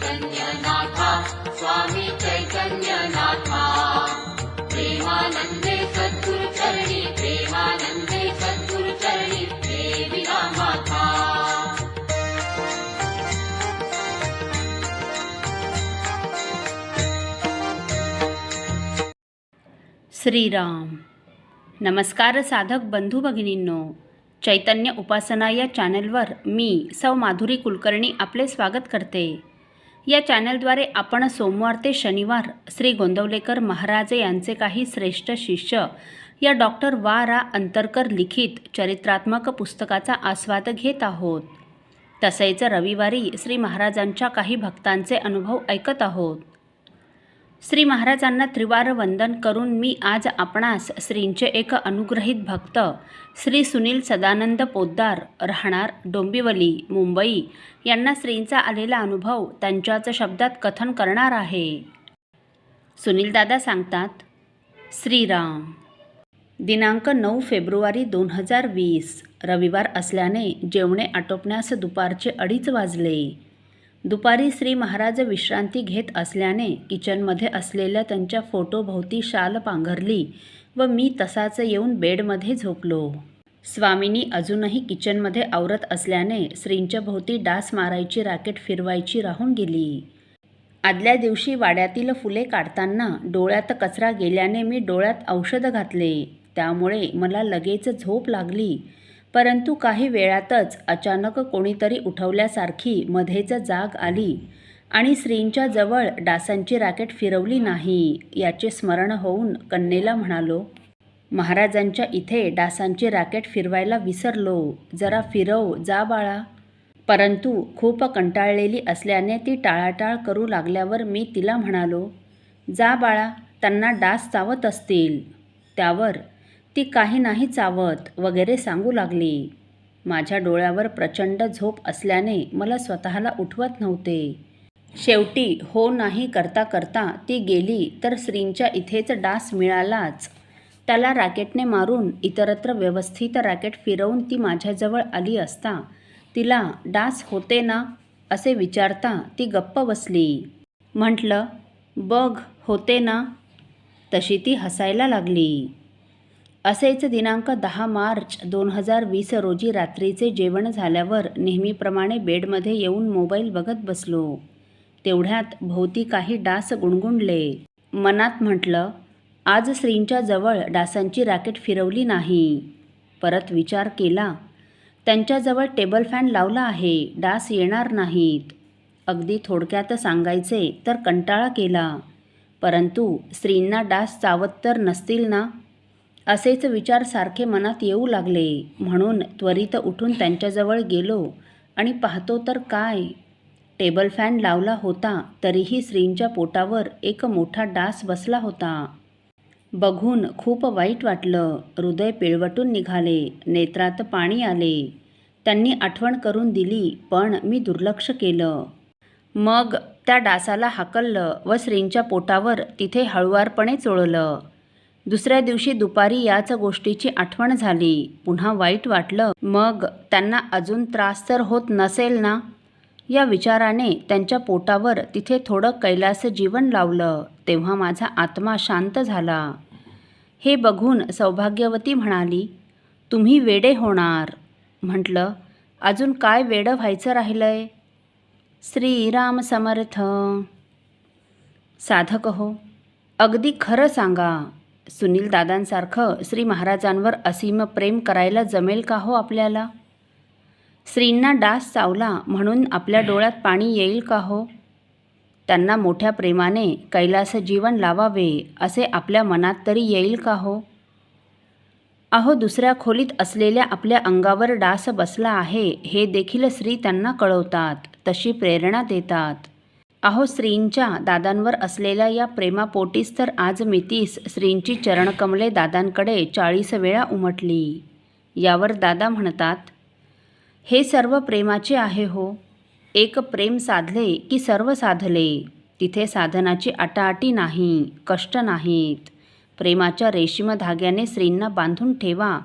चैतन्यनाथा स्वामी चैतन्यनाथा। प्रेमानन्दे सद्गुरुचरणी प्रेमानन्दे सद्गुरुचरणी माता श्रीराम। नमस्कार साधक बंधू भगिनींनो। चैतन्य उपासना या चॅनलवर मी सौ माधुरी कुलकर्णी आपले स्वागत करते। या चॅनलद्वारे आपण सोमवार ते शनिवार श्री गोंदवलेकर महाराजे यांचे काही श्रेष्ठ शिष्य या डॉक्टर वा रा अंतरकर लिखित चरित्रात्मक पुस्तकाचा आस्वाद घेत आहोत. तसेच रविवारी श्री महाराजांच्या काही भक्तांचे अनुभव ऐकत आहोत. श्री महाराजांना त्रिवार वंदन करून मी आज आपणास श्रींचे एक अनुग्रहित भक्त श्री सुनील सदानंद पोद्दार राहणार डोंबिवली मुंबई. यांना श्रींचा आलेला अनुभव त्यांच्याच शब्दात कथन करणार आहे. सुनीलदादा सांगतात श्रीराम दिनांक नऊ फेब्रुवारी दोन हजार वीस रविवार असल्याने जेवणे आटोपण्यास दुपारचे अडीच वाजले. दुपारी श्री महाराज विश्रांती घेत असल्याने किचनमध्ये असलेल्या त्यांच्या फोटोभोवती शाल पांघरली व मी तसाच येऊन बेडमध्ये झोपलो. स्वामींनी अजूनही किचनमध्ये आवरत असल्याने श्रींच्या भोवती डास मारायची रॅकेट फिरवायची राहून गेली. आदल्या दिवशी वाड्यातील फुले काढताना डोळ्यात कचरा गेल्याने मी डोळ्यात औषध घातले. त्यामुळे मला लगेच झोप लागली. परंतु काही वेळातच अचानक कोणीतरी उठवल्यासारखी मध्येच जाग आली आणि श्रींच्या जवळ डासांची रॅकेट फिरवली नाही याचे स्मरण होऊन कन्येला म्हणालो महाराजांच्या इथे डासांची रॅकेट फिरवायला विसरलो. जरा फिरव जा बाळा. परंतु खूप कंटाळलेली असल्याने ती टाळाटाळ करू लागल्यावर मी तिला म्हणालो जा बाळा त्यांना डास चावत असतील. त्यावर ती काही नाही चावत वगैरे सांगू लागली. माझ्या डोळ्यावर प्रचंड झोप असल्याने मला स्वतःला उठवत नव्हते. शेवटी हो नाही करता करता ती गेली तर श्रींच्या इथेच डास मिळालाच. त्याला रॅकेटने मारून इतरत्र व्यवस्थित रॅकेट फिरवून ती माझ्याजवळ आली असता तिला डास होते ना असे विचारता ती गप्प बसली. म्हटलं बघ होते ना. तशी ती हसायला लागली. असेच दिनांक दहा मार्च दोन हजार वीस रोजी रात्रीचे जेवण झाल्यावर नेहमीप्रमाणे बेडमध्ये येऊन मोबाईल बघत बसलो. तेवढ्यात भोवती काही डास गुणगुणले. मनात म्हटलं आज श्रींच्या जवळ डासांची रॅकेट फिरवली नाही. परत विचार केला त्यांच्याजवळ टेबल फॅन लावला आहे डास येणार नाहीत. अगदी थोडक्यात सांगायचे तर कंटाळा केला. परंतु स्त्रींना डास चावत तर नसतील ना? असेच विचार सारखे मनात येऊ लागले. म्हणून त्वरित उठून त्यांच्याजवळ गेलो आणि पाहतो तर काय? टेबल फॅन लावला होता तरीही स्त्रींच्या पोटावर एक मोठा डास बसला होता. बघून खूप वाईट वाटलं. हृदय पिळवटून निघाले. नेत्रात पाणी आले. त्यांनी आठवण करून दिली पण मी दुर्लक्ष केलं. मग त्या डासाला हाकललं व श्रींच्या पोटावर तिथे हळुवारपणे चोळलं. दुसऱ्या दिवशी दुपारी याच गोष्टीची आठवण झाली. पुन्हा वाईट वाटलं. मग त्यांना अजून त्रास तर होत नसेल ना? या विचाराने त्यांच्या पोटावर तिथे थोडं कैलास जीवन लावलं. तेव्हा माझा आत्मा शांत झाला. हे बघून सौभाग्यवती म्हणाली तुम्ही वेडे होणार. म्हटलं अजून काय वेडं व्हायचं राहिलं आहे श्रीराम समर्थ. साधक हो अगदी खरं सांगा. सुनील दादांसारखं श्री महाराजांवर असीम प्रेम करायला जमेल का हो आपल्याला? श्रींना डास चावला म्हणून आपल्या डोळ्यात पाणी येईल का हो? त्यांना मोठ्या प्रेमाने कैलास जीवन लावावे असे आपल्या मनात तरी येईल का हो? अहो दुसऱ्या खोलीत असलेल्या आपल्या अंगावर डास बसला आहे हे देखील श्री त्यांना कळवतात तशी प्रेरणा देतात. अहो श्रींच्या दादांवर असलेल्या या प्रेमापोटीस तर आज मितीस श्रींची चरणकमले दादांकडे चाळीस वेळा उमटली. यावर दादा म्हणतात हे सर्व प्रेमाचे आहे हो. एक प्रेम साधले की सर्व साधले. तिथे साधनाची आटाआटी नाही कष्ट नाहीत. प्रेमाच्या रेशीम धाग्याने श्रींना बांधून ठेवा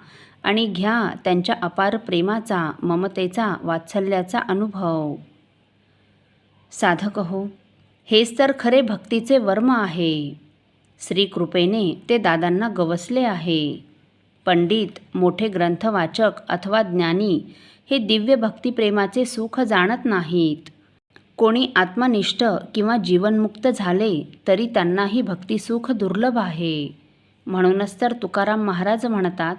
आणि घ्या त्यांच्या अपार प्रेमाचा ममतेचा वात्सल्याचा अनुभव. साधक हो हेच तर खरे भक्तीचे वर्म आहे. श्रीकृपेने ते दादांना गवसले आहे. पंडित मोठे ग्रंथवाचक अथवा ज्ञानी हे दिव्य भक्तिप्रेमाचे सुख जाणत नाहीत. कोणी आत्मनिष्ठ किंवा जीवनमुक्त झाले तरी त्यांनाही भक्तिसुख दुर्लभ आहे. म्हणूनच तर तुकाराम महाराज म्हणतात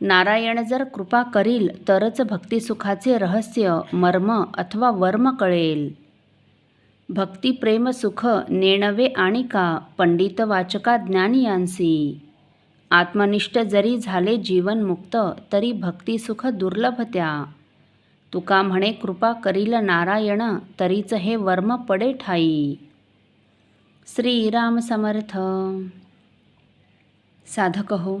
नारायण जर कृपा करील तरच भक्तिसुखाचे रहस्य मर्म अथवा वर्म कळेल. भक्ती प्रेम सुख नेणवे आणि का? पंडित वाचका ज्ञानियांसी आत्मनिष्ठ जरी झाले जीवनमुक्त तरी भक्तिसुख दुर्लभ त्या. तुका म्हणे कृपा करील नारायण तरीच हे वर्म पडे ठाई. श्रीराम समर्थ. साधक हो.